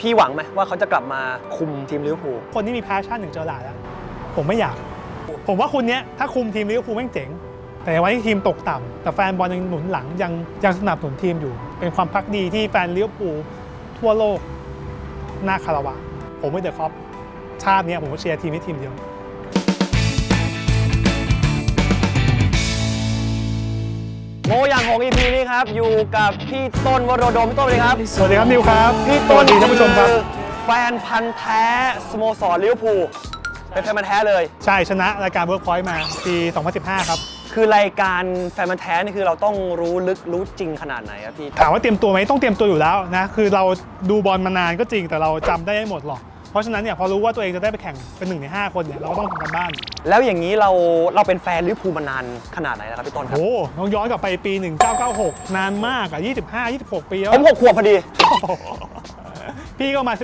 พี่หวังไหมว่าเขาจะกลับมาคุมทีมลิเวอร์พูลคนที่มีแพชชั่นถึงเจอหลาดอะผมไม่อยาก ผมว่าคุณเนี้ยถ้าคุมทีมลิเวอร์พูลแม่งเจ๋ง แต่วันที่ทีมตกต่ำแต่แฟนบอลยังหนุนหลังยังยังสนับสนุนทีมอยู่ เป็นความพักดีที่แฟนลิเวอร์พูลทั่วโลกน่าคารวะ ผมไม่เดือดครอบชาติเนี้ยผมก็เชียร์ทีมนี้ทีมเดียว โมอย่างของ EP นี้ครับ อยู่กับพี่ต้นวโรดมพี่ต้นเลยครับ สวัสดีครับนิวครับพี่สต้วันสดีท่านผู้ชมครับ อแฟนพันธ์แท้สโมสรลิเวอร์พูลเป็นแฟนพันธ์แท้เลย ใช่ชนะรายการเวิร์กพอยต์มาปี 2015 ครับ คือรายการแฟนพันธ์แท้นี่คือเราต้องรู้ลึกรู้จริงขนาดไหนครับพี่ ถามว่าเตรียมตัวไหมต้องเตรียมตัวอยู่แล้วนะ คือเราดูบอลมานานก็จริงแต่เราจำได้ไม่หมดหรอก เพราะฉะนั้นเนี่ยพอรู้ว่าตัวเองจะได้ไปแข่งเป็นหนึ่งใน 5 คนเนี่ยเราก็ต้องทำกันบ้าน แล้วอย่างนี้เราเราเป็นแฟนลิเวอร์พูลมานานขนาดไหนแล้วครับพี่ต้นครับ โอ้ต้องย้อนกลับไปปี 1996 นานมากอะ25 26 ปีแล้วผมหกขวบพอดี พี่ก็มา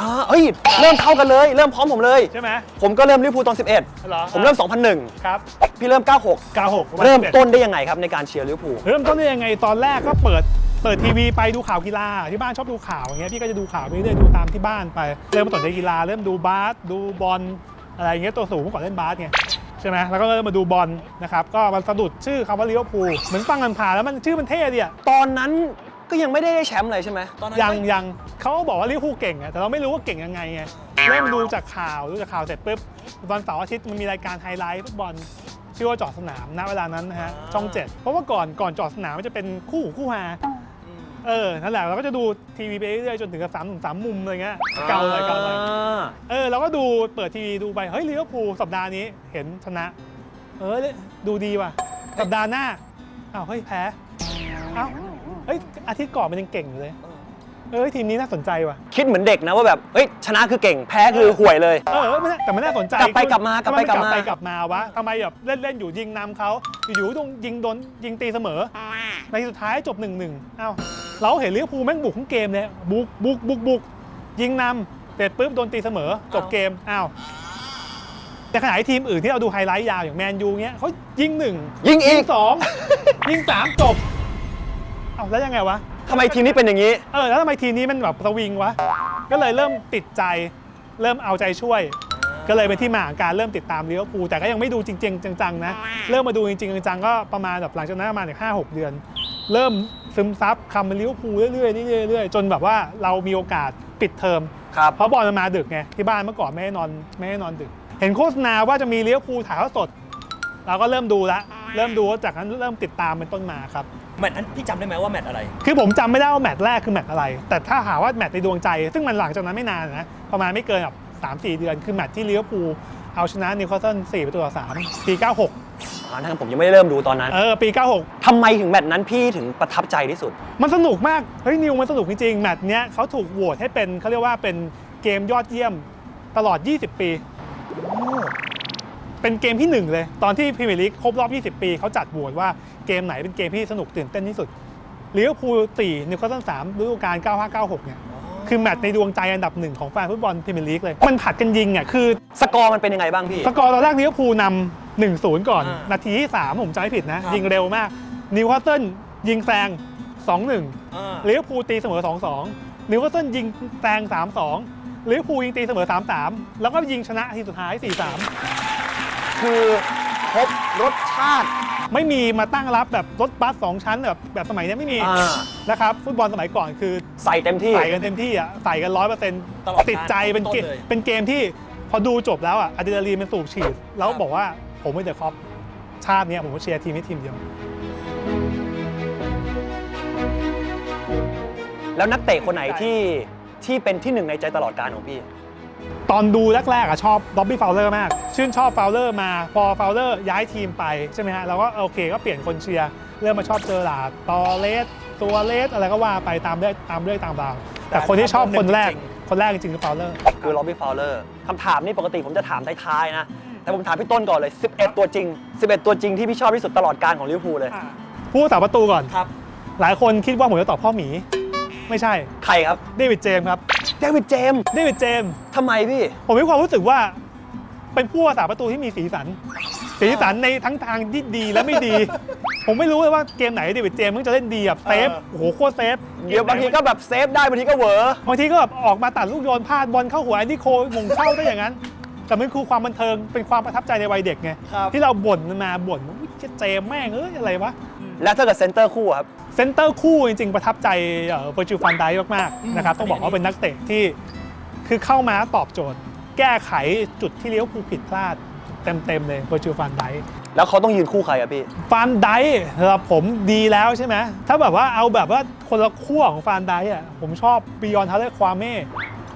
อ่าเอ้ย เริ่มเข้ากันเลย เริ่มพร้อมผมเลย11ใช่ไหม ผมก็เริ่มลิเวอร์พูลตอนเหรอ11ผมเริ่ม 2001 ครับ พี่เริ่ม 96 96 เริ่มต้นได้ยังไงครับในการเชียร์ลิเวอร์พูล เริ่มต้นได้ยังไงตอนแรกก็เปิด เปิดทีวีไปดูข่าวกีฬาที่บ้านชอบดูข่าวอย่างเงี้ยพี่ก็จะดูข่าวไปเรื่อยดูตามที่บ้านไป เริ่มมาสนใจกีฬาเริ่มดูบาสดูบอลอะไรเงี้ยตัวสูงเมื่อก่อนเล่นบาสไงใช่ไหมแล้วก็เริ่มมาดูบอลนะครับก็มาสะดุดชื่อคำว่าลิเวอร์พูลเหมือนฟังกันผ่านแล้วมันชื่อมันเท่ดีอะตอนนั้นก็ยังไม่ได้แชมป์เลยใช่ไหมตอนนั้นยังยังเขาบอกว่าลิเวอร์พูลเก่งอะแต่เราไม่รู้ว่าเก่งยังไงไงเริ่มดูจากข่าวดูจากข่าวเสร็จปุ๊บวันเสาร์อาทิตย์มันมีรายการไฮไลท์ฟุตบอลชื่อว่าเจอดสนามณเวลานั้นนะฮะช่องเจ็ดเพราะว่าก่อนก่อนจอดสนามมันจะเป็นคู่คู่ฮา เออ นั่นแหละเราก็จะดูทีวีไปเรื่อยๆจนถึงกับสามสามมุมอะไรเงี้ย เก่าเลยเก่าเลยอ่าเออเราก็ดูเปิดทีวีดูไป เฮ้ยลิเวอร์พูลสัปดาห์นี้เห็นชนะ เออดูดีว่ะ สัปดาห์หน้า อ้าวเฮ้ยแพ้ เอ้า เฮ้ยอาทิตย์ก่อนมันยังเก่งอยู่เลย เอ อทีมนี้น่าสนใจว่ะ คิดเหมือนเด็กนะว่าแบบเฮ้ยชนะคือเก่ง แพ้คือห่วยเลย เออไม่น่าแต่มันน่าสนใจกลับไปกลับมากลับไปทำกลับกลับมาไปกลับมาวะทำไมแบบเล่นเล่นอยู่ยิงนำเขาอยู่ๆต้องยิงโดนยิงตีเสมอ ในสุดท้ายจบหนึ่งหนึ่งเอ้าเราเห็นลิเวอร์พูลแม่งบุกทั้งเกมเลยบุกบุกบุกบุกยิงนำเสร็จปุ๊บโดนตีเสมอจบเกมอ้าวแต่ขณะที่ทีมอื่นที่เราดูไฮไลท์ยาวอย่างแมนยูเงี้ยเขายิงหนึ่งยิงอียิกงสอง ยิงสามจบ เอ้าแล้วยังไงวะ ทำไมทีมนี้เป็นอย่างนี้ เออแล้วทำไมทีมนี้มันแบบสวิงวะ ก็เลยเริ่มติดใจเริ่มเอาใจช่วย ก็เลยเป็นที่มาของการเริ่มติดตามลิเวอร์พูลแต่ก็ยังไม่ดูจริงๆจังๆนะเริ่มมาดูจริงๆจังๆก็ประมาณแบบหลังจากนั้นประมาณห้าหกเดือน เริ่มซึมซับคำเป็นลิเวอร์พูลเรื่อยๆเรื่อยๆเรื่อยๆจนแบบว่าเรามีโอกาสปิดเทอมครับ เพราะบอลมันมาดึกไงที่บ้านเมื่อก่อนไม่ให้นอนไม่ให้นอนดึก เห็นโฆษณาว่าจะมีเลี้ยวภูลถ่ายทอดสด เราก็เริ่มดูละเริ่มดูจากนั้นเริ่มติดตามเป็นต้นมาครับ แมตช์นั้นพี่จำได้ไหมว่าแมตช์อะไร คือผมจำไม่ได้ว่าแมตช์แรกคือแมตช์อะไร แต่ถ้าหาว่าแมตช์ในดวงใจ ซึ่งมันหลังจากนั้นไม่นานนะประมาณไม่เกินแบบสามสี่เดือนคือแมตช์ที่ลิเวอร์พูลเอาชนะนิวคาสเซิล4ประตูต่อ3ปี96อ่าท่านผมยังไม่ได้เริ่มดูตอนนั้นเออปี96ทำไมถึงแมตช์นั้นพี่ถึงประทับใจที่สุด มันสนุกมาก เฮ้ยนิวมันสนุกจริงๆแมตช์เนี้ยเขาถูกโหวตให้เป็นเขาเรียกว่าเป็นเกมยอดเยี่ยมตลอด 20 ปี เป็นเกมที่หนึ่งเลย ตอนที่พรีเมียร์ลีกครบรอบ 20 ปี เขาจัดโหวตว่าเกมไหนเป็นเกมที่สนุกตื่นเต้นที่สุดลิเวอร์พูล4นิวคาสเซิล3ฤดูกาล9596 เนี่ย คือแมตช์ในดวงใจอันดับหนึ่งของแฟนฟุตบอลพรีเมียร์ลีกเลย มันผัดกันยิงอะคือ สกอร์มันเป็นยังไงบ้างพี่ สกอร์ตอนแรกลิเวอร์พูลนำ1-0ก่อน อ่านาทีที่3ผมจำไม่ผิดนะ ครับ ยิงเร็วมากนิวคาสเซิลยิงแซง2-1อ่า ลิเวอร์พูลตีเสมอ 2-2นิวคาสเซิลยิงแซง3-2ลิเวอร์พูลยิงตีเสมอ 3-3 แล้วก็ยิงชนะทีสุดท้าย 4-3 คือครบรสชาติ ไม่มีมาตั้งรับแบบรถบัส2ชั้นแบบแบบสมัยนี้ไม่มีอ่า นะครับฟุตบอลสมัยก่อนคือใส่เต็มที่ ใส่กันเต็มที่อะใส่กันร้อยเปอร์เซ็นต์ตลอดติดใจเป็นเกมต้นเลย เป็นเกมที่พอดูจบแล้วอะอะดรีนาลีนมันสูบฉีด แล้วครับบอกว่าผมไม่เดอะครอปชาติเนี้ยผมก็เชียร์ทีมนี้ทีมเดียว แล้วนักเตะคนไหนที่ที่เป็นที่หนึ่งในใจตลอดการของพี่ ตอนดูแรกๆอะชอบบ๊อบบี้ฟาวเลอร์มาก ชื่นชอบฟาวเลอร์มาพอฟาวเลอร์ย้ายทีมไปใช่ไหมฮะเราก็โอเคก็เปลี่ยนคนเชียร์เริ่มมาชอบเจอหลาดตอเลสตัวเลสอะไรก็ว่าไปตามเรื่อยตามเรื่อยตามราวแต่คนที่ชอบคนแรกจริงคนแรกจริงๆคือฟาวเลอร์คือล็อบบี้ฟาวเลอร์คำถามนี่ปกติผมจะถามท้ายๆนะ แต่ผมถามพี่ต้นก่อนเลย 11 ตัวจริง 11 ตัวจริงที่พี่ชอบที่สุดตลอดการของลิเวอร์พูลเลยผู้สาประตูก่อนครับ หลายคนคิดว่าผมจะตอบพ่อหมี ไม่ใช่ใครครับเดวิดเจมส์ครับ เดวิดเจมส์เดวิดเจมส์ทำไมพี่ ผมมีความรู้สึกว่า เป็นผู้รักษาประตูที่มีสีสัน สีสันในทั้งทางที่ดีและไม่ดี ผมไม่รู้เลยว่าเกมไหนเดวิดเจมส์มึงจะเล่นดีแบบเซฟเออโอ้โหโคตรเซฟเดี๋ยวบางทีก็แบบเซฟได้บางทีก็เหวอบางทีก็แบบออกมาตัดลูกโยนพลาดบอลเข้าหัวแอนดี้โคลมงเข้าได้อย่างนั้น แต่มันคือความบันเทิงเป็นความประทับใจในวัยเด็กไงครับ ที่เราบ่นมันมาบ่นว่าอุ๊ยเจมส์แม่งเอ้ยอะไรวะ แล้วถ้าเกิดเซนเตอร์คู่อะครับ เซนเตอร์คู่จริง ๆ ประทับใจเวอร์จูฟันไดมากๆนะครับต้องบอกว่าเป็นนักเตะที่คือเข้ามาตอบโจทย์ แก้ไขจุดที่เลี้ยวภูลผิดพลาด เต็ม ๆ เลยเวอร์จูฟันไดแล้วเขาต้องยืนคู่ใครอะพี่ ฟันไดสำหรับผมดีแล้วใช่ไหมถ้าแบบว่าเอาแบบว่าคนละขั้วของฟันไดอะผมชอบบิยอนทาเลควาเม่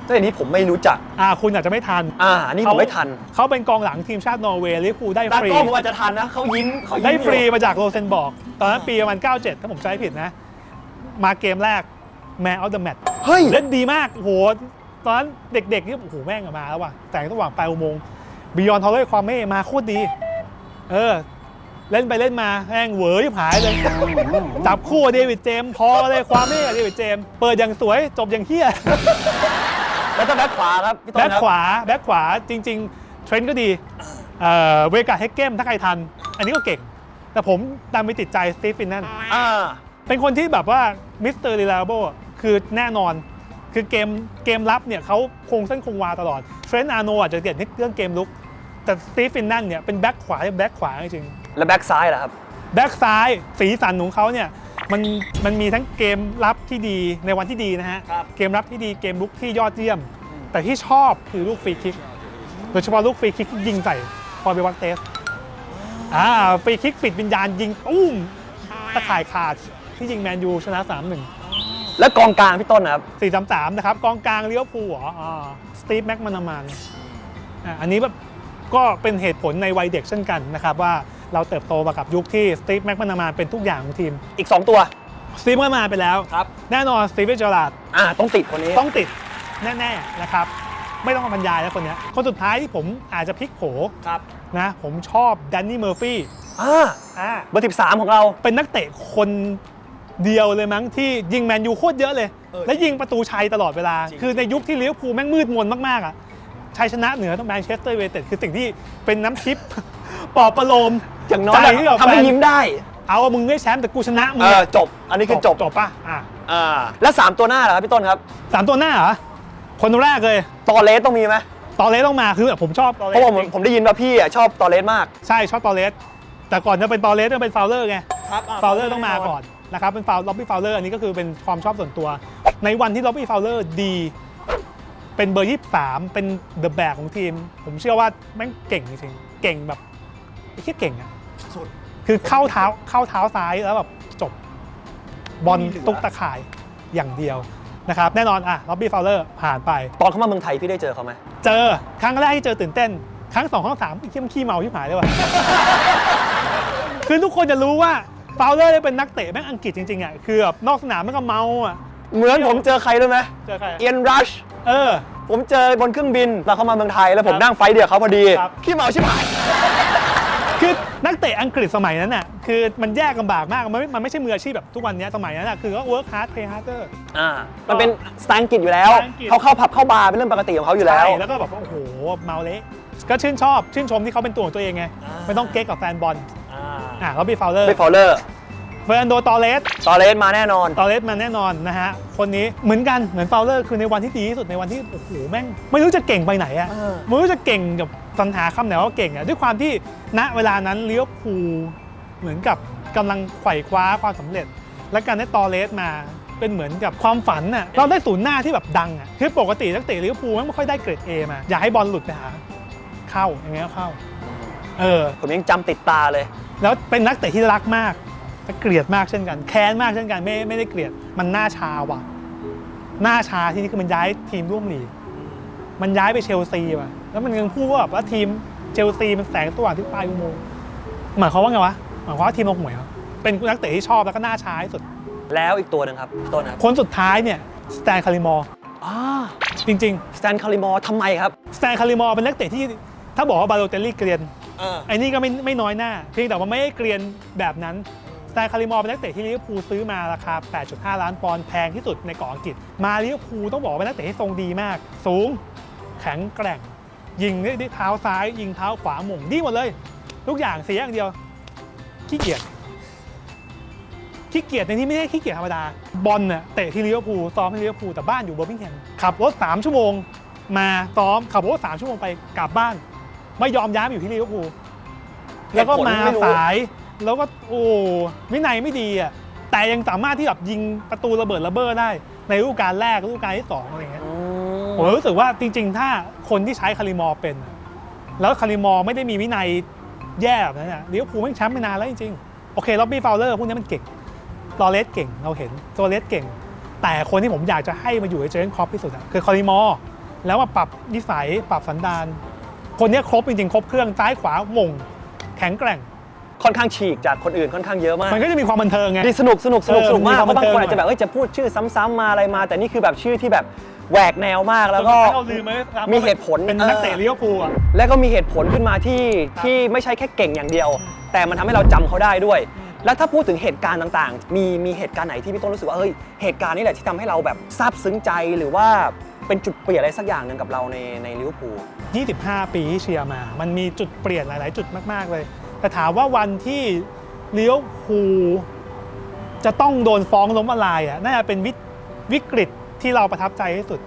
แต่อันนี้ผมไม่รู้จัก อ่าคุณอาจจะไม่ทันอ่าอันนี่ผมไม่ทันเขาเป็นกองหลังทีมชาตินอร์เวย์ลิเวอร์พูลได้ตาฟรี กล้องผมอาจจะทันนะเขายิ้มเขายิ้มได้ฟรีอยู่มาจากโรเซนบอร์กตอนนั้นปีประมาณ 97 ถ้าผมจำไม่ผิดนะ มาเกมแรก Man of the Match เฮ้ย เล่นดีมากโอ้โหตอนนั้นเด็กๆนี่โอ้โหแม่งอะมาแล้วว่ะแต่งระหว่างปลายอุโมงค์บิยอนทอร์เรความเม่มาโคตรดี เออ เล่นไปเล่นมาแม่งเหวอยิ่หายเลย จับคู่กับเดวิดเจมส์พอเลยความเม่กับเดวิดเจมส์เปิดอย่างสวยจบอย่างเฮี้ย แล้วถ้าแบ็คขวาครับพี่ต้นแบ็คครับขวาแบ็คขวาจริง ๆ เทรนด์ก็ดีเอ่อเวกาเฮกเกมถ้าใครทัน อันนี้ก็เก่ง แต่ผมดันไปติดใจสตีฟฟินนั่นอ่าเป็นคนที่แบบว่ามิสเตอร์รีลาโบคือแน่นอน คือเกมเกมรับเนี่ยเขาคงเส้นคงวาตลอดเทรนต์อาโนอาจจะเด่นเรื่องเกมลุก แต่สตีฟฟินนั่นเนี่ยเป็นแบ็คขวาแบ็คขวาจริงแล้วแบ็คซ้ายล่ะครับแบ็คซ้ายสีสันของเขาเนี่ย มันมันมีทั้งเกมรับที่ดีในวันที่ดีนะฮะ ครับ เกมรับที่ดีเกมลุกที่ยอดเยี่ยม แต่ที่ชอบคือลูกฟรีคิก โดยเฉพาะลูกฟรีคิกที่ยิงใส่ฟอร์เบวักเตสอ่าฟรีคิกปิดวิญญาณยิงตุ้มตะข่ายขาดที่ยิงแมนยูชนะ 3-1 แล้วกองกลางพี่ต้นนะครับ4-3-3นะครับ กองกลางเลี้ยวภูลเหรออ่าสตีฟแม็กมานามานอ่าอันนี้แบบก็เป็นเหตุผลในวัยเด็กเช่นกันนะครับว่า เราเติบโตมากับยุคที่สตีฟแม็กมานามานเป็นทุกอย่างของทีมอีก 2 ตัว สตีฟแม็กมานามานไปแล้ว ครับ แน่นอนสตีฟเจอราร์ดอ่าต้องติดคนนี้ ต้องติดแน่ๆนะครับ ไม่ต้องมาบรรยายแล้วคนเนี้ยคนสุดท้ายที่ผมอาจจะพลิกโผครับนะผมชอบแดนนี่เมอร์ฟี่อ่าอ่าเบอร์13ของเรา เป็นนักเตะคนเดียวเลยมั้งที่ยิงแมนยูโคตรเยอะเลย เออและยิงประตูชัยตลอดเวลา จริง คือในยุคที่ลิเวอร์พูลแม่งมืดมนมากๆอะชัยชนะเหนือต้องแมนเชสเตอร์ยูไนเต็ดคือสิ่งที่เป็นน้ำทิพย์ ปลอบประโลมอย่างน้อยใจที่แบบทำให้ยิ้มได้ เอาว่ามึงไม่แชมป์แต่กูชนะมึเองออะจบ อันนี้คือจบจบป่ะอะอ่าแล้ว 3 ตัวหน้าเหรอครับพี่ต้นครับสามตัวหน้าเหรอคนแรกเลยตอเลสต้องมีไหมตอเลสต้องมาคือแบบผมชอบตอเลเพสราะว่าผมจริงผมได้ยินว่าพี่อะชอบตอเลสมาก ใช่ชอบตอเลสแต่ก่อนจะเป็นตอเลสต้องเป็นฟาวเลอร์ไงครับฟาวเลอร์ต้องมาก่อนนะครับเป็นฟาวล็อบบี้ฟาวเลอร์อันนี้ก็คือเป็นความชอบส่วนตัว ในวันที่ล็อบบี้ฟาวเลอร์ดี เป็นเบอร์ที่3เป็นเดอะแบกของทีม ผมเชื่อว่าแม่งเก่งจริงๆเก่งแบบ ไอ้แค่เก่งอะสุด คือเข้าเท้าเข้าเท้าซ้ายแล้วแบบจบบอลไม่มีเหลือ ตุ๊กตะข่ายอย่างเดียวนะครับแน่นอนอะล็อบบี้ฟาวเลอร์ผ่านไป ตอนเขามาเมืองไทยพี่ได้เจอเขาไหมเจอครั้งแรกที่เจอตื่นเต้น ครั้งสองครั้งสามไอ้เขี้ยมนขี้เมาที่หายเลยว่ะ คือทุกคนจะรู้ว่าฟาวเลอร์เป็นนักเตะแม่งอังกฤษจริงๆอะคือแบบนอกสนามแม่งก็เมาอะเหมือนผมเจอใครรู้ไหมเจอใครเอียนรัช เออ ผมเจอบนเครื่องบินแล้วเขามาเมืองไทยแล้วผมครับนั่งไฟล์เดียวกับเขาพอดี ครับ ขี้เมาชิบหายคือนัก เตะอังกฤษสมัยนั้นน่ะคือมันแยกลำบากมากมันไม่มันไม่ใช่มืออาชีพแบบทุกวันนี้สมัยนั้นน่ะคือก็ work hard play harder อ่ามันเป็นสไตล์อังกฤษอยู่แล้ว สไตล์อังกฤษ เขาเข้าผับเข้าบาร์เป็นเรื่องปกติของเขาอยู่แล้ว ใช่แล้วก็แบบว่าโอ้โหเมาเละก็ชื่นชอบชื่นชมที่เขาเป็นตัวของตัวเองไงอ่า ไม่ต้องเก๊กกับแฟนบอลอ่าอะแล้วบีฟาวเลอร์ไปฟอลเลอร์เฟอร์นันโดตอเลสตอเลสมาแน่นอน ตอเลสมาแน่นอนนะฮะคนนี้เหมือนกันเหมือนฟาวเลอร์คือในวันที่ดีที่สุดในวันที่โอ้โหแม่งไม่รู้จะเก่งไปไหนอะ เออ ไม่รู้จะเก่งกับ สรรหาคำไหนว่าเก่งอะด้วยความที่ณเวลานั้นเลี้ยวภูลเหมือนกับกำลังไขว่คว้าความสำเร็จ และการได้ตอเลสมาเป็นเหมือนกับความฝันน่ะเราได้ศูนย์หน้าที่แบบดังอะคือปกตินักเตะลิเวอร์พูลไม่ค่อยได้เกรด A มา อยากให้บอลหลุดไปหาเข้าอย่างเงี้ยก็เข้า เออ ผมยังจำติดตาเลย แล้วเป็นนักเตะที่รักมากและเกลียดมากเช่นกัน แค้นมากเช่นกันไม่ไม่ได้เกลียด มันหน้าชาว่ะ หน้าชาที่นี่คือมันย้ายทีมร่วมลีกมันย้ายไปเชลซีว่ะ แล้วมันยังพูดว่าแบบว่าทีมเชลซีมันแสงสว่างที่ปลายอุโมงค์หมายความว่าไงวะหมายความว่าทีมเราห่วยเหรอเป็นนักเตะที่ชอบแล้วก็หน้าชาที่สุด แล้วอีกตัวหนึงครับต้นครับคนสุดท้ายเนี่ยสแตนคาริมอร์อ่าจริงสแตนคาริมอร์ทำไมครับๆสแตนคาริมอร์เป็นนักเตะที่ถ้าบอกว่าบาโลเตลลี่เกรียน อ่าไอ้นี่ก็ไม่ไม่น้อยหน้า เพียงแต่ว่าไม่ได้เกรียนแบบนั้นสไตล์คาริมอร์เป็นนักเตะที่ลิเวอร์พูลซื้อมาราคา 8.5 ล้านปอนด์แพงที่สุดในเกาะอังกฤษ มาลิเวอร์พูลต้องบอกว่าเป็นนักเตะที่ทรงดีมาก สูง แข็งแกร่ง ยิงด้วยเท้าซ้าย ยิงเท้าขวาหม่งดีหมดเลย ทุกอย่างเสียอย่างเดียว ขี้เกียจขี้เกียจในที่ไม่ใช่ขี้เกียจธรรมดา บอลเน่ะเตะที่ลิเวอร์พูลซ้อมที่ลิเวอร์พูลแต่บ้านอยู่เบอร์มิงแฮมขับรถ 3 ชั่วโมง มาซ้อมขับรถ 3 ชั่วโมงไปกลับบ้าน ไม่ยอมย้ายมาอยู่ที่ลิเวอร์พูลแล้วก็มาสายแล้วก็โอ้วินัยไม่ดีอะแต่ยังสามารถที่แบบยิงประตูระเบิดระเบ้อได้ในฤดูกาลแรกฤดูกาลที่สองอะไรเงี้ย ผมรู้สึกว่าจริง ๆ ถ้าคนที่ใช้คาริมอร์เป็นอะแล้วคาริมอร์ไม่ได้มีวินัยแย่แบบนั้นอะลิเวอร์พูลไม่งแชมป์ไปนานแล้วจริงๆโอเคล็อบบี้ฟาวเลอร์พวกนี้มันเก่งลอเรสเก่งเราเห็นตัวเลสเก่ง แต่คนที่ผมอยากจะให้มาอยู่ในเจอร์เกนครอปที่สุดอะคือคาริมอร์แล้วมาปรับนิสัยปรับสันดานคนเนี้ยครบจริงๆครบเครื่องซ้ายขวาหม่งแข็งแกร่งค่อนข้างฉีกจากคนอื่นค่อนข้างเยอะมาก มันก็จะมีความบันเทิงไงดีสนุกสนุกสนุกเออสนุกมากมีความเพราะบางคนบันเทิงอาจจะแบบเอ้ยจะพูดชื่อซ้ำๆมาอะไรมา แต่นี่คือแบบชื่อที่แบบ แหวกแนวมากแล้วก็เราลืมไหมครับมีเหตุผลเป็นนักเตะลิเวอร์พูลอะและก็มีเหตุผลขึ้นมาที่ที่ไม่ใช่แค่เก่งอย่างเดียว แต่มันทำให้เราจำเขาได้ด้วย แล้วถ้าพูดถึงเหตุการณ์ต่างๆ มีมีเหตุการณ์ไหนที่พี่ต้นรู้สึกว่าเฮ้ยเหตุการณ์นี้แหละที่ทำให้เราแบบซาบซึ้งใจหรือว่าเป็นจุดเปลี่ยนอะไรสักอย่างหนึ่งกับเราในในลิเวอร์พูล 25 ปีที่เชียร์มา มันมีจุดเปลี่ยนหลาย ๆ จุดมาก ๆ เลย แต่ถามว่าวันที่เลี้ยวภูลจะต้องโดนฟ้องล้มละลายอะน่าจะเป็นวิวิกฤต ที่เราประทับใจที่สุด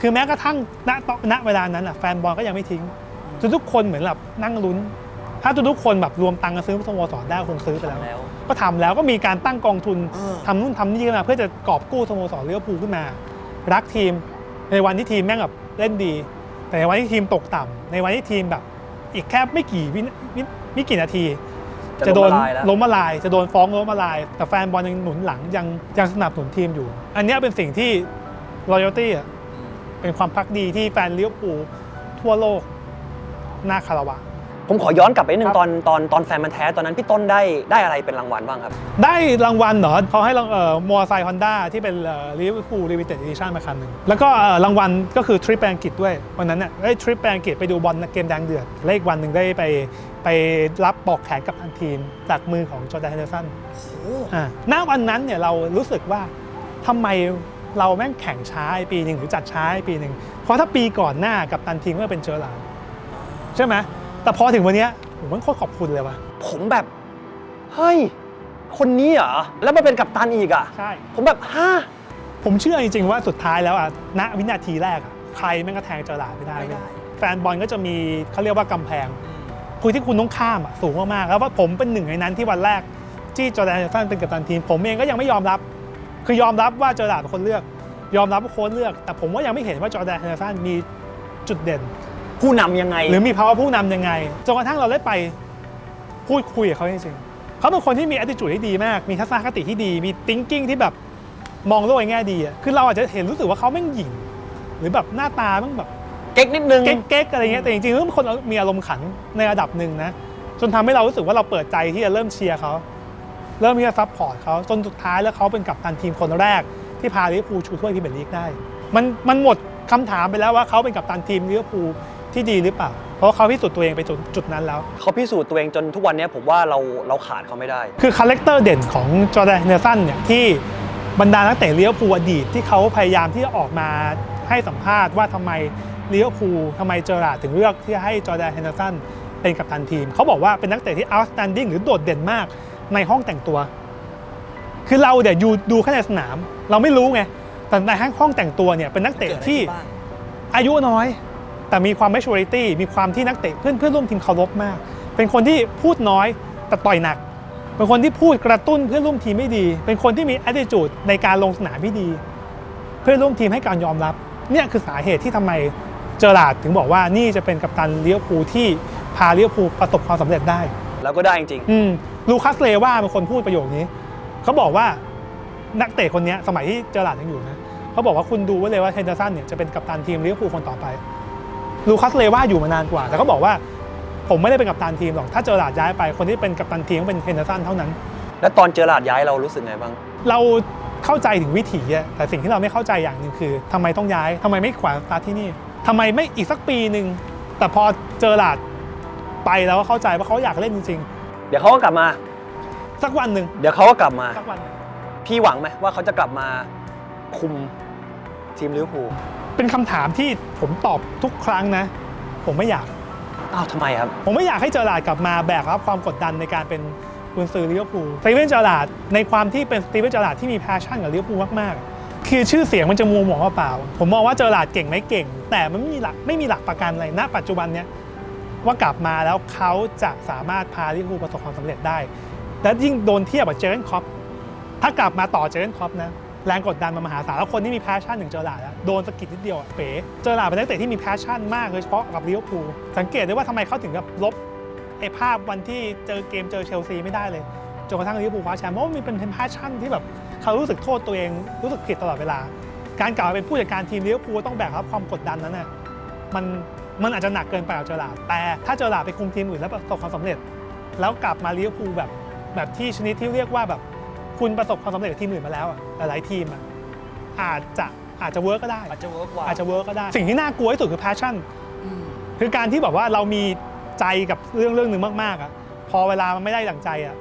คือแม้กระทั่งณตณเวลานั้นอะแฟนบอลก็ยังไม่ทิ้งทุกๆคนเหมือนแบบนั่งลุ้น ถ้าทุกๆคนแบบรวมตังค์กันซื้อสโมสรได้คงซื้อไปแล้วแล้วก็ทำแล้วก็มีการตั้งกองทุนเออทำนู่นทำนี่ขึ้นมาเพื่อจะกอบกู้สโมสรลิเวอร์พูลขึ้นมา รักทีมในวันที่ทีมแม่งแบบเล่นดี แต่ในวันที่ทีมตกต่ำในวันที่ทีมแบบอีกแค่ไม่กี่วินาวิไม่กี่นาที จะจะโดนล้มละลายแล้วล้มละลาย จะโดนฟ้องล้มละลาย แต่แฟนบอลยังหนุนหลังยังยังสนับสนุนทีมอยู่ อันเนี้ยเป็นสิ่งที่ loyalty อะเป็นความพักดีที่แฟนลิเวอร์พูลทั่วโลกน่าคารวะ ผมขอย้อนกลับไปนิดนึครังบตอนตอนตอนแฟนมันธุ์แท้ตอนนั้นพี่ต้นได้ได้อะไรเป็นรางวัลบ้างครับ ได้รางวัลเหรอเขาให้รางเอ่อมอเตอร์ไซค์ฮอนด้าที่เป็นลิเวอร์พูลลิมิเต็ดอีดิชั่นมาคันหนึ่งแล้วก็เอ่อรางวัลก็คือทริปแปลงกิจด้วย วันนั้นเนี่ยได้ทริปแปลงกิจไปดูบอลเกมแดงเดือดและอีกวันหนึ่งได้ไปไปรับปอกแขนกับทางทีม จากมือของจอร์แดนเฮนเดอร์สันอ่าณวันนั้นเนี่ยเรารู้สึกว่าทำไม เราแม่งแข่งช้าไอ้ปีหนึ่งหรือจัดช้าไอ้ปีหนึ่งเพราะถ้าปีก่อนหน้ากับตันทีมก็เป็นเจอร์ลาร์ดใช่ไหมแต่พอถึงวันเนี้ยผมมันโคตรขอบคุณเลยว่ะผมแบบ เฮ้ย คนนี้เหรอ แล้วมาเป็นกัปตันอีกอะใช่ผมแบบฮะผมเชื่อจริงๆว่าสุดท้ายแล้วอะณวินาทีแรกอะใครแม่งก็แทงเจอหลาดไม่ได้ไม่ได้เว้ยแฟนบอลก็จะมีเขาเรียกว่ากำแพงคุยที่คุณต้องข้ามอะสูงมากๆแล้วว่าผมเป็นหนึ่งในนั้นที่วันแรกที่จอร์แดนเฮนเดอร์สันเป็นกัปตันทีม ผมเองก็ยังไม่ยอมรับ คือยอมรับว่าเจอหลาดเป็นคนเลือก ยอมรับว่าโค้ชเลือก แต่ผมว่ายังไม่เห็นว่าจอร์แดนเฮนเดอร์สันมีจุดเด่น ผู้นำยังไง หรือมีภาวะผู้นำยังไงจนกระทั่งเราได้ไปพูดคุยกับเขาจริงๆเขาเป็นคนที่มี attitude ที่ดีมาก มีทัศนคติที่ดี มี thinking ที่แบบมองโลกในแง่ดีอะคือเราอาจจะเห็นรู้สึกว่าเขาแม่งหยิ่งหรือแบบหน้าตาแม่งแบบเก๊กนิดนึง เก๊กๆอะไรเงี้ยแต่จริงๆเขาเป็นคนมีอารมณ์ขันในระดับหนึ่งนะจนทำให้เรารู้สึกว่าเราเปิดใจที่จะเริ่มเชียร์เขา เริ่มที่จะซัพพอร์ตเขาจนสุดท้ายแล้วเขาเป็นกัปตันทีมคนแรก ที่พาลิเวอร์พูลชูถ้วยพรีเมียร์ลีกได้ มันมันหมดคำถามไปแล้วว่าเขาเป็นกัปตันทีมลิเวอร์พูลที่ดีหรือเปล่า เพราะเขาพิสูจน์ตัวเองไปจนจุดนั้นแล้ว เขาพิสูจน์ตัวเองจนทุกวันนี้ผมว่าเราเราขาดเขาไม่ได้ คือคาแรคเตอร์เด่นของจอร์แดนเฮนเดอร์สันเนี่ยที่บรรดานักเตะลิเวอร์พูลอดีตที่เขาพยายามที่จะออกมาให้สัมภาษณ์ว่าทำไมลิเวอร์พูลทำไมเจอราร์ดถึงเลือกที่จะให้จอร์แดนเฮนเดอร์สันเป็นกัปตันทีม เขาบอกว่าเป็นนักเตะที่ outstanding หรือโดดเด่นมาก ในห้องแต่งตัว คือเราเดี๋ยวอยู่ดูแค่ในสนาม เราไม่รู้ไงแต่ในห้องแต่งตัวเนี่ยเป็นนักเตะที่บ้างอายุน้อย แต่มีความ maturity มีความที่นักเตะเพื่อนเพื่อนร่วมทีมเคารพมาก เป็นคนที่พูดน้อยแต่ต่อยหนัก เป็นคนที่พูดกระตุ้นเพื่อนร่วมทีมไม่ดี เป็นคนที่มี attitude ในการลงสนามที่ดี เพื่อนร่วมทีมให้การยอมรับ เนี่ยคือสาเหตุที่ทำไมเจอราร์ดถึงบอกว่านี่จะเป็นกัปตันเลี้ยวภูลที่พาเลี้ยวภูลประสบความสำเร็จได้ แล้วก็ได้จริงอืม ลูคัสเลว่าเป็นคนพูดประโยคนี้ เขาบอกว่านักเตะคนเนี้ยสมัยที่เจอราร์ดยังอยู่นะเขาบอกว่าคุณดูไว้เลยว่าเฮนเดอร์สันเนี่ยจะเป็นกัปตันทีมลิเวอร์พูลคนต่อไป ลูคัสเลว่าอยู่มานานกว่า แต่เขาบอกว่าผมไม่ได้เป็นกัปตันทีมหรอก ถ้าเจอราร์ดย้ายไป คนที่เป็นกัปตันทีมก็เป็นเฮนเดอร์สันเท่านั้นๆแล้วตอนเจอหลาดย้ายเรารู้สึกไงบ้าง เราเข้าใจถึงวิถีอะแต่สิ่งที่เราไม่เข้าใจอย่างหนึ่งคือทำไมต้องย้ายทำไมไม่ขวาสตาร์ทที่นี่ทำไมไม่อีกสักปีหนึ่งแต่พอเจอราร์ดไปแล้วก็เข้าใจว่าเขาอยากเล่นจริง เดี๋ยวเขาก็กลับมาๆสักวันหนึ่งเดี๋ยวเขาก็กลับมา สักวันหนึ่งพี่หวังไหมว่าเขาจะกลับมาคุมทีมลิเวอร์พูลเป็นคำถามที่ผมตอบทุกครั้งนะ ผมไม่อยาก อ้าวทำไมครับ ผมไม่อยากให้เจอราร์ดกลับมาแบกรับความกดดันในการเป็นกุนซือลิเวอร์พูลสตีเวนเจอร์ลาร์ดในความที่เป็นสตีเวนเจอร์ลาร์ดที่มีแพชชั่นกับลิเวอร์พูลมากๆ คือชื่อเสียงมันจะมัวหมองเปล่าๆผมมองว่าเจอร์ลาร์ดเก่งไหมเก่ง แต่มันไม่มีหลักไม่มีหลักประกันอะไรณปัจจุบันเนี้ย ว่ากลับมาแล้วเขาจะสามารถพาลิเวอร์พูลประสบความสำเร็จได้ และยิ่งโดนเทียบกับเจอร์นคอปถ้ากลับมาต่อเจอร์นคอปนะแรงกดดันมันมหาศาลแล้วคนที่มีแพชชั่นอย่งเจอร์ลาร์ดอะโดนสะกิดนิดเดียวอะเป๋เจอร์ลาดเป็นนักเตะที่มีแพชชั่นมากโดยเฉพาะกับลิเวอร์พูลสังเกตได้ว่าทำไมเขาถึงกับลบไอ้ภาพวันที่เจอเกมเจอเชลซีไม่ได้เลยจนกระทั่งลิเวอร์พูลคว้าแชมป์เพราะว่ามันเป็นแพชชั่นที่แบบเขารู้สึกโทษตัวเองรู้สึกผิดตลอดเวลา การกลับมาเป็นผู้จัดการทีมลิเวอร์พูลต้องแบกรับความกดดันนั้นน่ะมัน มันอาจจะหนักเกินไปกับเจอร์ลาร์ดแต่ถ้าเจอร์ลาร์ดไปคุมทีมอื่นแล้วประสบความสำเร็จ แล้วกลับมาลิเวอร์พูลแบบแบบที่ชนิดที่เรียกว่าแบบคุณประสบความสำเร็จกับทีมอื่นมาแล้วอะหลายๆทีมอะอาจจะอาจจะเวิร์กก็ได้ อาจจะเวิร์กกว่าอาจจะเวิร์กก็ได้ สิ่งที่น่ากลัวที่สุดคือ passion คือการที่แบบว่าเรามีใจกับเรื่องเรื่องหนึ่งมากๆอะพอเวลามันไม่ได้ดั่งใจอะ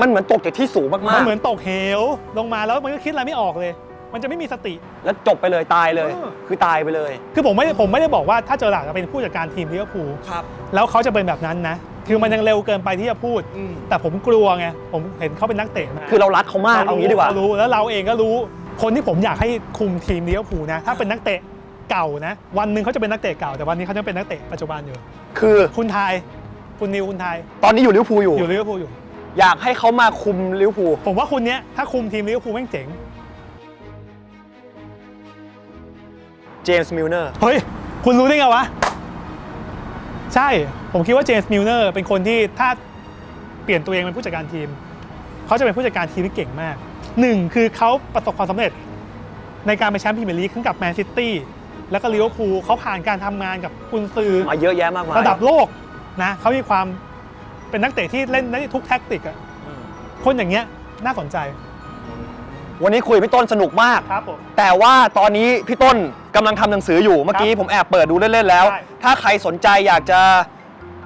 มันเหมือนตกจากที่สูงมัมานกเหมือนตกเหวลงมาแล้วมันก็คิดอะไรไม่ออกเลย มันจะไม่มีสติๆแล้วจบไปเลยตายเลย เออ คือตายไปเลยคือผมไม่ได้ผมไม่ได้บอกว่าถ้าเจอหลาดจะเป็นผู้จัดการทีมลิเวอร์พูลครับ แล้วเขาจะเป็นแบบนั้นนะ คือมันยังเร็วเกินไปที่จะพูด อืม แต่ผมกลัวไงผมเห็นเขาเป็นนักเตะมา คือเรารักเขามากเอางี้ดีกว่าเรรู้แล้วเราเองก็รู้ คนที่ผมอยากให้คุมทีมลิเวอร์พูลนะ ถ้าเป็นนักเตะเก่านะ วันหนึ่งเขาจะเป็นนักเตะเก่า แต่วันนี้เขาจะเป็นนักเตะปัจจุบันอยู่ คือคุณทาย คุณนิวคุณทายตอนนี้อยู่ลิเวอร์พูลอยู่ อยู่ลิเวอร์พูลอยู่ อยากให้เขามาคุมลิเวอร์พูลผมว่าคุณเนี้ยถ้าคุมทีมลิเวอร์พูลแม่งเจ๋ง เจมส์มิลเนอร์ เฮ้ย คุณรู้ได้ไงวะ ใช่ ผมคิดว่าเจมส์มิลเนอร์เป็นคนที่ถ้าเปลี่ยนตัวเองเป็นผู้จัดการทีม เขาจะเป็นผู้จัดการทีมที่เก่งมากหนึ่งคือเขาประสบความสำเร็จในการเป็นแชมป์พรีเมียร์ลีกขึ้นกับแมนซิตี้แล้วก็ลิเวอร์พูลเขาผ่านการทำงานกับกุนซือมาเยอะแยะมากมายระดับโลกนะเขามีความเป็นนักเตะที่เล่นได้ทุกแท็กติกอะคนอย่างเงี้ยน่าสนใจ วันนี้คุยกับพี่ต้นสนุกมาก ครับผม แต่ว่าตอนนี้พี่ต้น กำลังทำหนังสืออยู่เมื่อกี้ผมแอบเปิดดูเล่นๆแล้วใช่ถ้าใครสนใจอยากจะ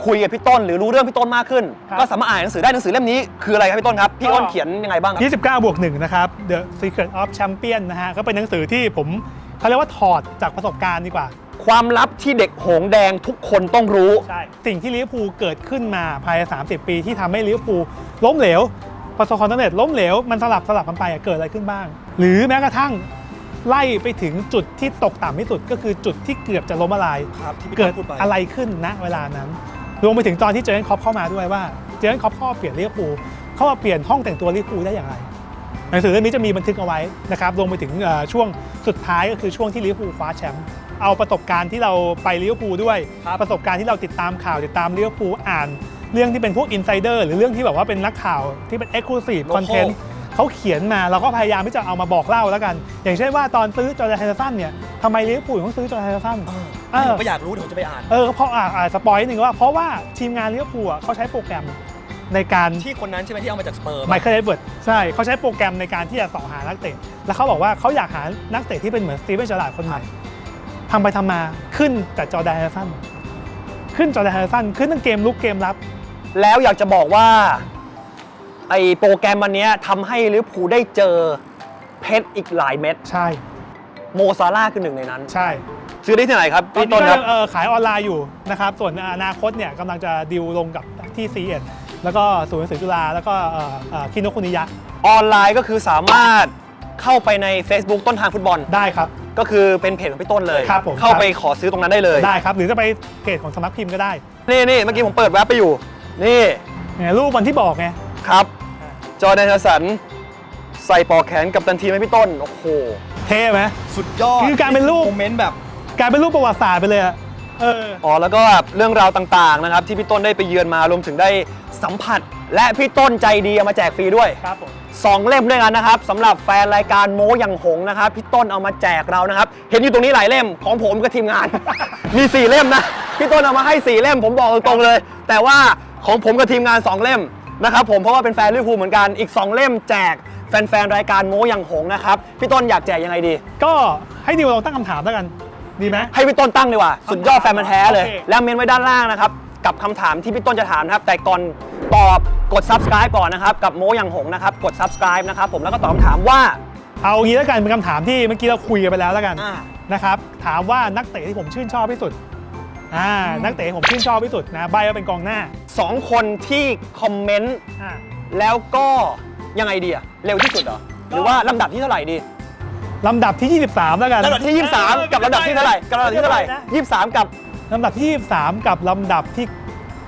คุยกับพี่ต้น หรือรู้เรื่องพี่ต้นมากขึ้น ครับ ก็สามารถอ่านหนังสือได้หนังสือเล่มนี้คืออะไรครับพี่ต้นครับพี่ก็อ้นเขียนยังไงบ้างครับ 29 บวก1นะครับ The Secret of Champion นะฮะ ก็เป็นหนังสือที่ผมเขาเรียกว่าถอดจากประสบการณ์ดีกว่า ความลับที่เด็กหงแดงทุกคนต้องรู้ ใช่ สิ่งที่ลิเวอร์พูลเกิดขึ้นมาภายใน 30 ปีที่ทำให้ลิเวอร์พูลล้มเหลว ประสบความสำเร็จล้มเหลว มันสลับสลับกันไปอะเกิดอะไรขึ้นบ้าง หรือแม้กระทั่ง ไล่ไปถึงจุดที่ตกต่ำที่สุด ก็คือจุดที่เกือบจะล้มละลาย ครับที่พี่เกิดต้นพูดไปอะไรขึ้นณเวลานั้น รวมไปถึงตอนที่เจอร์เกนคล็อปเข้ามาด้วยว่า เจอร์เกนคล็อปเข้ามาเปลี่ยนลิเวอร์พูลเข้ามาเปลี่ยนห้องแต่งตัวลิเวอร์พูลได้อย่างไร หนังสือเล่มนี้จะมีบันทึกเอาไว้นะครับรวมไปถึงเอ่อช่วงสุดท้ายก็คือช่วงที่ลิเวอร์พูลคว้าแชมป์เอาประสบการณ์ที่เราไปลิเวอร์พูลด้วย ครับ ประสบการณ์ที่เราติดตามข่าวติดตามลิเวอร์พูลอ่าน เรื่องที่เป็นพวกอินไซเดอร์หรือเรื่องที่แบบว่าเป็นนักข่าวที่เป็นเอ็กซ์คลูซีฟคอนเทนต์ เขาเขียนมาเราก็พยายามที่จะเอามาบอกเล่าแล้วกัน อย่างเช่นว่าตอนซื้อจอร์แดนแฮนเดอร์สันเนี่ยทำไมลิเวอร์พูลต้องซื้อจอร์แดนแฮนเดอร์สัน เออผมก็อยากรู้เดี๋ยวผมจะไปอ่าน เออเพราะอ่าอ่าสปอยนิดนึงว่าเพราะว่าทีมงานลิเวอร์พูลอะเขาใช้โปรแกรมในการที่คนนั้นใช่ไหมที่เอามาจากสเปอร์ไมเคิลเอ็ดเวิร์ดใช่เขาใช้โปรแกรมในการที่จะเสอหานักเตะ แล้วเขาบอกว่าเขาอยากหานักเตะที่เป็นเหมือนสตีเวนจอร์ดานคนใหม่ทำไปทำมาขึ้นแต่จอร์แดนแฮนเดอร์สันขึ้นจอร์แดนแฮนเดอร์สันขึ้นทั้งเกมลุกเกมรับ แล้วอยากจะบอกว่า ไอโปรแกรมวันเนี้ยทำให้ลิเวอร์พูลได้เจอเพชรอีกหลายเม็ดใช่ โมซาร่าห์คือหนึ่งในนั้น ใช่ซื้อได้ที่ไหนครับตอนพี่ต้นี้นก็ครับยังเอ่อขายออนไลน์อยู่นะครับ ส่วนอนาคตเนี่ยกำลังจะดิวลงกับที่ซีเอ็ดแล้วก็ศูนย์หนังสือจุฬาแล้วก็เอ่อเอ่อคิโนคุนิยะออนไลน์ก็คือสามารถเข้าไปใน Facebook ต้นทางฟุตบอล ได้ครับ ก็คือเป็นเพจของพี่ต้นเลย ครับผม เข้าไปขอซื้อตรงนั้นได้เลย ได้ครับ หรือจะไปเพจของสำนักพิมพ์ก็ได้นี่นี่เมื่อกี้ผมเปิดแว็บไปอยู่ นี่เนี่ยรูปวันที่บอกไง ครับ จอร์แดนเฮอร์สัน ใส่ปลอกแขนกับตันทีมให้พี่ต้น โอ้โห เท่ไหม สุดยอดคือการเป็นรูปโมเมนต์แบบกลายเป็นรูปประวัติศาสตร์ไปเลยอะเออ อ๋อ แล้วก็แบบเรื่องราวต่างๆนะครับ ที่พี่ต้นได้ไปเยือนมารวมถึงได้สัมผัส และพี่ต้นใจดีเอามาแจกฟรีด้วย ครับผม สองเล่มด้วยกันนะครับสำหรับแฟนรายการโม้ยังหงนะครับพี่ต้นเอามาแจกเรานะครับ เห็นอยู่ตรงนี้หลายเล่มของผมกับทีมงาน มี4เล่มนะพี่ต้นเอามาให้4เล่มผมบอกตรงๆเลย แต่ว่าของผมกับทีมงาน 2 เล่ม นะครับผมเพราะว่าเป็นแฟนลิเวอร์พูลเหมือนกันอีก 2 เล่มแจกแฟนๆรายการโม้ยังหงนะครับพี่ต้นอยากแจกยังไงดี ก็ให้นิวลองตั้งคำถามแล้วกัน ดีไหม ให้พี่ต้นตั้งดีกว่าสุดยอดแฟนมันธุ์แท้เลย โอเค แล้วเมนไว้ด้านล่างนะครับกับคำถามที่พี่ต้นจะถามนะครับแต่ก่อนตอบกด subscribe ก่อนนะครับกับโมอย่างหงนะครับกด subscribe นะครับผมแล้วก็ตอบคำถามว่า เอางี้แล้วกันเป็นคำถามที่เมื่อกี้เราคุยกันไปแล้วแล้วกันอ่า นะครับ ถามว่านักเตะที่ผมชื่นชอบที่สุด อ่านักเตะที่ผมชื่นชอบที่สุดนะใบว่าเป็นกองหน้า สองคนที่คอมเมนต์อ่า แล้วก็ยังไงดีอะเร็วที่สุดเหรอ หรือว่าลำดับที่เท่าไหร่ดีลำดับที่ 23 แล้วกันลำดับที่ 23 กับลำดับที่เท่าไหร่กับลำดับที่เท่าไหร่23 กับ ลำดับที่ 23 กับลำดับที่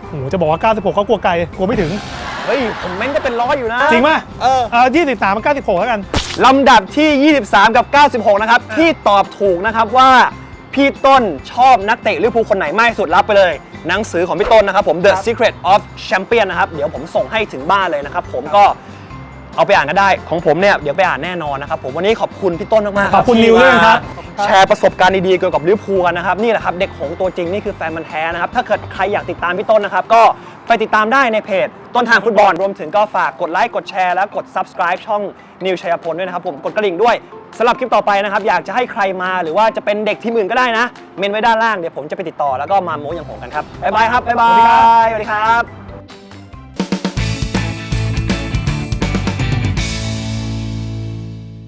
โอ้โหจะบอกว่า 96ก็กลัวไกลกลัวไม่ถึง เฮ้ยผมแม่งก็เป็นร้อยอยู่นะจริงป่ะเออเออ23กับ96 แล้วกัน ลำดับที่ 23 กับ 96 นะครับ ที่ตอบถูกนะครับว่า พี่ต้นชอบนักเตะลิเวอร์พูลคนไหนมากที่สุดรับไปเลย หนังสือของพี่ต้นนะครับผม The Secret of Champion นะครับ เดี๋ยวผมส่งให้ถึงบ้านเลยนะครับ ผมก็เอาไปอ่านก็ได้ของผมเนี่ยเดี๋ยวไปอ่านแน่นอนนะครับผมวันนี้ขอบคุณพี่ต้นมากๆขอบคุณที่นิวด้วยนะครับมา แชร์ประสบการณ์ดีๆเกี่ยวกับลิเวอร์พูลกันนะครับ นี่แหละครับ เด็กของตัวจริงนี่คือแฟนมันแท้นะครับ ถ้าเกิดใครอยากติดตามพี่ต้นนะครับ ก็ไปติดตามได้ในเพจ ต้นทางฟุตบอลรวมถึงก็ฝากกดไลค์กดแชร์และกด subscribe ช่องนิวชัยพลด้วยนะครับผมกดกระดิ่งด้วยสำหรับคลิปต่อไปนะครับอยากจะให้ใครมาหรือว่าจะเป็นเด็กทีมอื่นก็ได้นะ เมนไว้ด้านล่างเดี๋ยวผมจะไปติดต่อแล้วก็มาโม้อย่างผมกันครับบ๊ายบายครับบ๊ายบายสวัสดีครับ